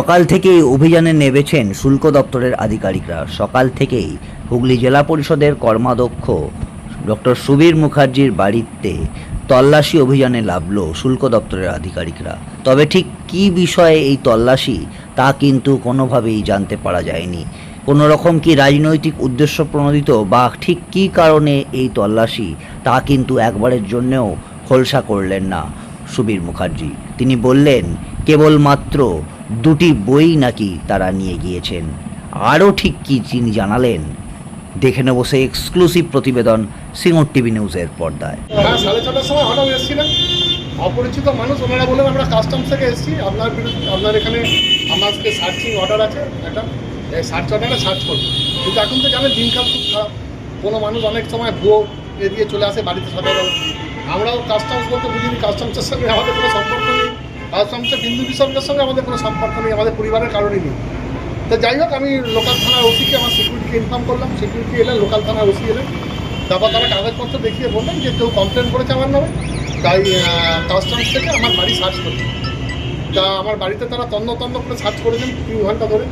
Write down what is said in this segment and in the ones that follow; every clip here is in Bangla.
সকাল থেকেই অভিযানে নেমেছেন শুল্ক দপ্তরের আধিকারিকরা। সকাল থেকেই হুগলি জেলা পরিষদের কর্মাধ্যক্ষ ডক্টর সুবীর মুখার্জির বাড়িতে তল্লাশি অভিযানে লাভল শুল্ক দপ্তরের আধিকারিকরা। তবে ঠিক কী বিষয়ে এই তল্লাশি, তা কিন্তু কোনোভাবেই জানতে পারা যায়নি। কোনো রকম কি রাজনৈতিক উদ্দেশ্য প্রণোদিত বা ঠিক কী কারণে এই তল্লাশি, তা কিন্তু একবারের জন্যেও খোলসা করলেন না সুবীর মুখার্জি। তিনি বললেন, কেবলমাত্র দুটি বই নাকি তারা নিয়ে গিয়েছেন। আরও ঠিক কী তিনি জানালেন, দেখে নেব সেই এক্সক্লুসিভ প্রতিবেদন সিঙ্গর টিভি নিউজের পর্দায়। হ্যাঁ সাড়ে ছটার সময় হঠাৎ এসেছিলেন অপরিচিত মানুষ, ওনারা বললেন, আমরা কাস্টমস থেকে এসেছি। আপনার বিরুদ্ধে, আপনার এখানে আমাকে সার্চিং অর্ডার আছে, একটা সার্চ অর্ডারে সার্চ করুন। কিন্তু এখন তো জানেন, দিনকাল খুব খারাপ। কোনো মানুষ অনেক সময় ভুয়ো এড়িয়ে চলে আসে বাড়িতে সকালবেলা আমরাও কাস্টমস বলতে বুঝিনি কাস্টমসের সঙ্গে আমাদের কোনো সম্পর্ক নেই। কাস্টমসের বিন্দু বিসর্গের সঙ্গে আমাদের কোনো সম্পর্ক নেই, আমাদের পরিবারের কারণেই নেই। তো যাই হোক, আমি লোকাল থানার ওসিকে আমার সিকিউরিটিকে ইনফর্ম করলাম। সিকিউরিটি এলেন লোকাল থানার ওসি এলেন তারপর তারা কাগজপত্র দেখিয়ে বললেন যে কেউ কমপ্লেন করেছে আমার নামে। তাই কাস্টমস থেকে আমার বাড়ি সার্চ করছে। তা আমার বাড়িতে তারা তন্ন তন্ন করে সার্চ করেছেন তিন ঘণ্টা ধরে।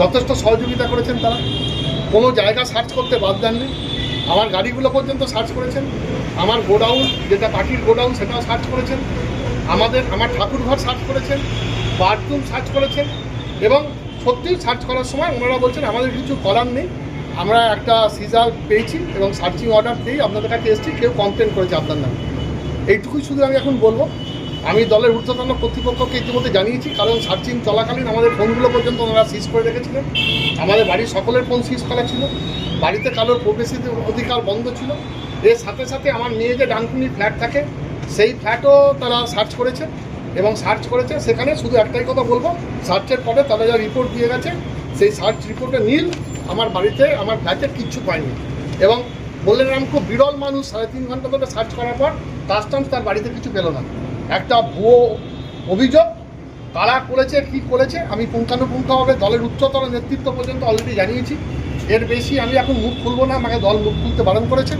যথেষ্ট সহযোগিতা করেছেন তারা। কোনো জায়গা সার্চ করতে বাদ দেননি। আমার গাড়িগুলো পর্যন্ত সার্চ করেছেন। আমার গোডাউন, যেটা পাখির গোডাউন, সেটাও সার্চ করেছেন। আমাদের, আমার ঠাকুর ঘর সার্চ করেছেন বাথরুম সার্চ করেছেন এবং সত্যিই সার্চ করার সময় ওনারা বলছেন, আমাদের কিছু করার নেই। আমরা একটা সিজার পেয়েছি এবং সার্চিং অর্ডার পেয়েই আপনাদের কাছে এসেছি, কেউ কমপ্লেন করেছে আপনার নামে। এইটুকুই শুধু আমি এখন বলব। আমি দলের ঊর্ধ্বতন কর্তৃপক্ষকে ইতিমধ্যে জানিয়েছি, কারণ সার্চিং চলাকালীন আমাদের ফোনগুলো পর্যন্ত ওনারা সিজ করে রেখেছিলেন। আমাদের বাড়ির সকলের ফোন সিজ করা ছিল। বাড়িতে কারোর প্রবেশিত অধিকার বন্ধ ছিল। এর সাথে সাথে আমার মেয়ে যে ডানকুনি ফ্ল্যাট থাকে সেই ফ্ল্যাটও তারা সার্চ করেছে এবং সার্চ করেছে। সেখানে শুধু একটাই কথা বলব সার্চের পরে তারা যা রিপোর্ট দিয়ে গেছে, সেই সার্চ রিপোর্টে নীল আমার বাড়িতে, আমার ফ্ল্যাটে কিচ্ছু পাইনি এবং বললেন আমি খুব বিরল মানুষ, সাড়ে তিন ঘণ্টা ধরে সার্চ করার পর কাস্টমস তার বাড়িতে কিছু পেল না। একটা ভুয়ো অভিযোগ, কারা করেছে, কি করেছে, আমি পুঙ্খানুপুঙ্খভাবে দলের উচ্চতর নেতৃত্ব পর্যন্ত অলরেডি জানিয়েছি। এর বেশি আমি এখন মুখ খুলবো না, আমাকে দল মুখ খুলতে বারণ করেছে।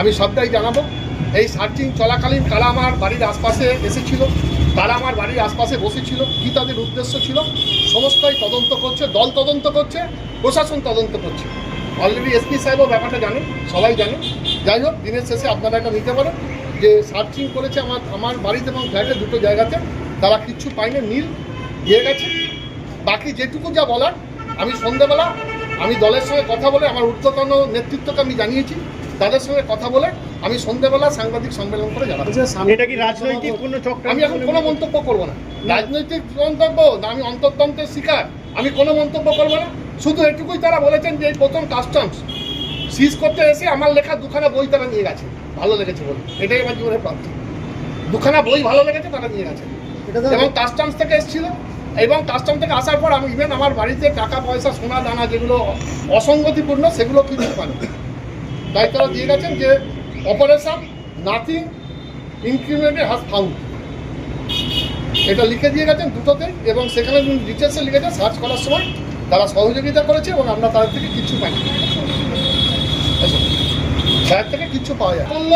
আমি সবটাই জানাব। এই সার্চিং চলাকালীন কারা আমার বাড়ির আশপাশে এসেছিল? তারা আমার বাড়ির আশপাশে বসেছিল? কী তাদের উদ্দেশ্য ছিল? সমস্তই তদন্ত করছে, দল তদন্ত করছে, প্রশাসন তদন্ত করছে। অলরেডি এসপি সাহেবও ব্যাপারটা জানেন সবাই জানে। যাই হোক, দিনের শেষে আপনারা এটা নিতে পারেন যে সার্চিং করেছে আমার আমার বাড়িতে এবং ফ্ল্যাটে দুটো জায়গাতে। তারা কিচ্ছু পায়নি নীল দিয়ে গেছে। বাকি যেটুকু যা বলার, আমি সন্ধ্যেবেলা আমি দলের সঙ্গে কথা বলে আমার ঊর্ধ্বতন নেতৃত্বকে আমি জানিয়েছি। তাদের সঙ্গে কথা বলে আমি সন্ধ্যেবেলা সাংবাদিক সম্মেলন করে জানাব। এটা কি রাজনৈতিক কোনো আমি এখন কোনো মন্তব্য করব না। রাজনৈতিক মন্তব্য না আমি অন্তর্তন্ত্রের শিকার। আমি কোনো মন্তব্য করব না। শুধু এটুকুই তারা বলেছেন যে এই প্রথম কাস্টমস সিজ করতে এসে আমার লেখা দুখানা বই তারা নিয়ে গেছে। ভালো লেগেছে বলে এটাই আমার জীবনের প্রাপ্তি। দুখানা বই ভালো লেগেছে তারা নিয়ে গেছে। এবং কাস্টমস থেকে এসেছিল। এবং কাস্টম থেকে আসার পর আমি ইভেন আমার বাড়িতে টাকা পয়সা সোনা দানা যেগুলো অসঙ্গতিপূর্ণ সেগুলো কিনতে পানি তারা দিয়ে গেছেন যে operation nothing incremented has found এটা লিখে দিয়ে গেছেন দুটোতেই এবং সেখানে ডিটেলসে লিখেছে সার্চ করার সময় তারা সহযোগিতা করেছে এবং আমরা তাদের থেকে কিচ্ছু পাইনি। তাদের থেকে কিচ্ছু পাওয়া যায় বলল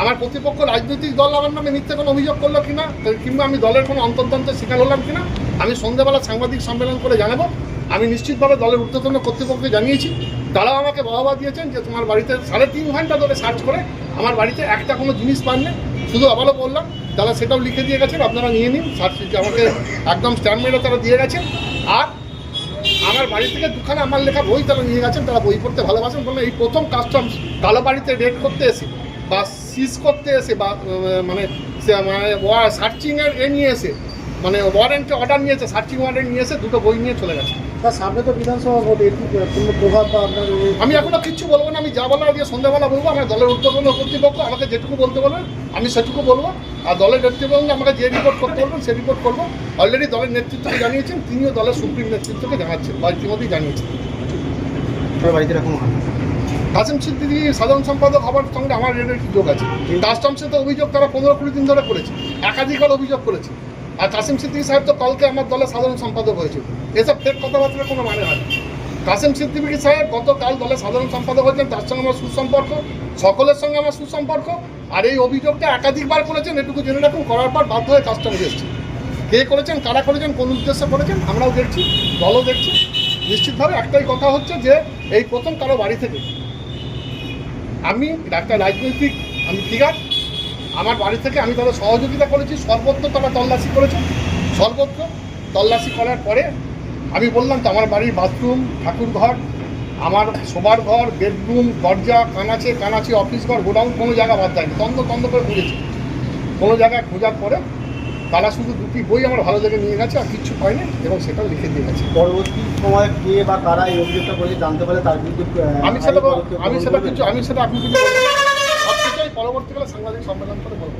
আমার প্রতিপক্ষ রাজনৈতিক দল আমার নামে মিথ্যে কোনো অভিযোগ করল কিনা, কিংবা আমি দলের কোনো অন্তর্তন্ত্রের শিকার হলাম কিনা, আমি সন্ধ্যাবেলা সাংবাদিক সম্মেলন করে জানাব। আমি নিশ্চিতভাবে দলের ঊর্ধ্বতন কর্তৃপক্ষকে জানিয়েছি। তারাও আমাকে বাহবা দিয়েছেন যে তোমার বাড়িতে সাড়ে তিন ঘণ্টা ধরে সার্চ করে আমার বাড়িতে একটা কোনো জিনিস পাননি শুধু আবারও বললাম, তারা সেটাও লিখে দিয়ে গেছেন, আপনারা নিয়ে নিন, সার্চ আমাকে একদম মেরে তারা দিয়ে গেছেন। আর আমার বাড়ি থেকে দুখানা আমার লেখা বই তারা নিয়ে গেছেন, তারা বই পড়তে ভালোবাসেন বলে এই প্রথম কাস্টমস কালো বাড়িতে রেড করতে এসে বা সিজ করতে এসে বা মানে মানে সার্চিংয়ের এ নিয়ে এসে মানে ওয়ারেন্ট অর্ডার নিয়েছে সার্চিং ওয়ারেন্ট নিয়েছে দুটো বই নিয়ে চলে গেছে। তার সামনে তো বিধানসভা ভোট এর কি কোনো প্রভাব বা আপনার আমি এখনও কিচ্ছু বলব না আমি যা বলার আজকে সন্ধ্যাবেলা বলব আমার দলের উদ্যোগন কর্তৃপক্ষ আমাকে যেটুকু বলতে বলবেন আমি সেটুকু বলব। আর দলের নেতৃত্ব আমাকে যে রিপোর্ট করতে বলবেন সে রিপোর্ট করব। অলরেডি দলের নেতৃত্বকে জানিয়েছেন তিনিও দলের সুপ্রিম নেতৃত্বকে জানাচ্ছেন বা ইতিমধ্যেই জানিয়েছেন। বাড়িতে কাসিম সিদ্দিকি সাধারণ সম্পাদক হওয়ার সঙ্গে আমার এর কি যোগ আছে। কাস্টমসে তো অভিযোগ তারা পনেরো কুড়ি দিন ধরে করেছে। একাধিকবার অভিযোগ করেছে। আর কাসিম সিদ্দিকি সাহেব তো কালকে আমার দলের সাধারণ সম্পাদক হয়েছে এসব ফেক কথাবার্তার কোনো মানে হয় কাসিম সিদ্দিকি সাহেব গতকাল দলের সাধারণ সম্পাদক হয়েছেন, তার সঙ্গে আমার সুসম্পর্ক, সকলের সঙ্গে আমার সুসম্পর্ক, আর এই অভিযোগটা একাধিকবার করেছেন, এটুকু জেনে রাখুন, করার পর বাধ্য হয়ে কাস্টমস এসছে কে করেছেন, কারা করেছেন, কোন উদ্দেশ্যে করেছেন, আমরাও দেখছি, দলও দেখছি। নিশ্চিতভাবে একটাই কথা হচ্ছে যে, এই প্রথম কারও বাড়ি থেকে আমি একটা রাজনৈতিক, আমি ফিগার আমার বাড়ি থেকে আমি তাদের সহযোগিতা করেছি সর্বত্র তারা তল্লাশি করেছে। সর্বত্র তল্লাশি করার পরে আমি বললাম তো আমার বাড়ির বাথরুম ঠাকুর ঘর আমার শোবার ঘর বেডরুম দরজা কানাচে কানাচে অফিস ঘর গোডাউন কোনো জায়গা বাদ যায়নি। তন্দ তন্দ করে খুঁজেছি কোনো জায়গায় খোঁজার পরে তারা শুধু দুটি বই আমার ভালো লেগে নিয়ে গেছে আর কিচ্ছু পায়নি এবং সেটাও লিখে দিয়ে গেছে। পরবর্তী সময় কে বা কারা এই অভিযোগটা করে জানতে পারে তার বিরুদ্ধে আমি সেটা আমি সেটা কিছু আমি সেটা কিছু বলব না। সব কিছুই পরবর্তীকালে সাংবাদিক সম্মেলন করে বলব।